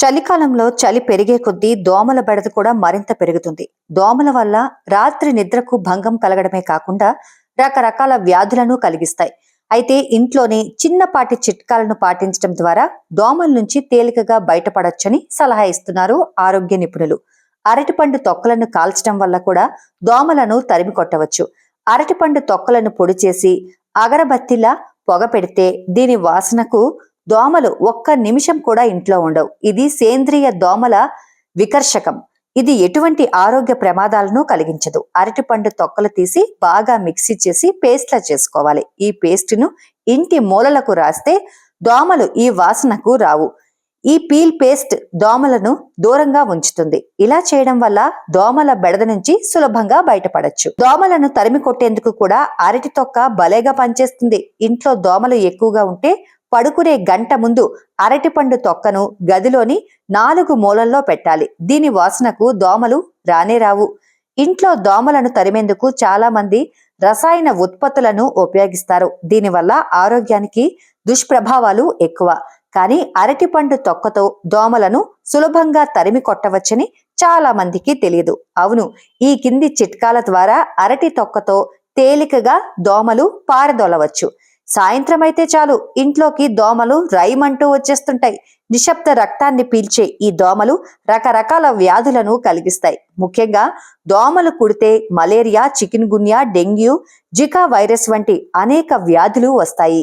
చలికాలంలో చలి పెరిగే కొద్దీ దోమల బెడద కూడా మరింత పెరుగుతుంది. దోమల వల్ల రాత్రి నిద్రకు భంగం కలగడమే కాకుండా రకరకాల వ్యాధులను కలిగిస్తాయి. అయితే ఇంట్లోనే చిన్నపాటి చిట్కాలను పాటించడం ద్వారా దోమల నుంచి తేలికగా బయటపడొచ్చని సలహా ఇస్తున్నారు ఆరోగ్య నిపుణులు. అరటిపండు తొక్కలను కాల్చడం వల్ల కూడా దోమలను తరిమి కొట్టవచ్చు. అరటిపండు తొక్కలను పొడి చేసి అగరబత్తిలా పొగ పెడితే దీని వాసనకు దోమలు ఒక్క నిమిషం కూడా ఇంట్లో ఉండవు. ఇది సేంద్రియ దోమల వికర్షకం. ఇది ఎటువంటి ఆరోగ్య ప్రమాదాలను కలిగించదు. అరటిపండు తొక్కలు తీసి బాగా మిక్సీ చేసి పేస్ట్లా చేసుకోవాలి. ఈ పేస్ట్ను ఇంటి మూలలకు రాస్తే దోమలు ఈ వాసనకు రావు. ఈ పీల్ పేస్ట్ దోమలను దూరంగా ఉంచుతుంది. ఇలా చేయడం వల్ల దోమల బెడద నుంచి సులభంగా బయటపడచ్చు. దోమలను తరిమి కొట్టేందుకు కూడా అరటి తొక్క భలేగా పనిచేస్తుంది. ఇంట్లో దోమలు ఎక్కువగా ఉంటే పడుకునే గంట ముందు అరటిపండు తొక్కను గదిలోని నాలుగు మూలల్లో పెట్టాలి. దీని వాసనకు దోమలు రానే రావు. ఇంట్లో దోమలను తరిమేందుకు చాలా మంది రసాయన ఉత్పత్తులను ఉపయోగిస్తారు. దీనివల్ల ఆరోగ్యానికి దుష్ప్రభావాలు ఎక్కువ. కానీ అరటిపండు తొక్కతో దోమలను సులభంగా తరిమి కొట్టవచ్చని చాలా మందికి తెలియదు. అవును ఈ కింది చిట్కాల ద్వారా అరటి తొక్కతో తేలికగా దోమలు పారదోలవచ్చు. సాయంత్రం అయితే చాలు. ఇంట్లోకి దోమలు రైమంటూ వచ్చేస్తుంటాయి. నిశ్శబ్ద రక్తాన్ని పీల్చే ఈ దోమలు రకరకాల వ్యాధులను కలిగిస్తాయి. ముఖ్యంగా దోమలు కుడితే malaria chikungunya dengue Zika virus వంటి అనేక వ్యాధులు వస్తాయి.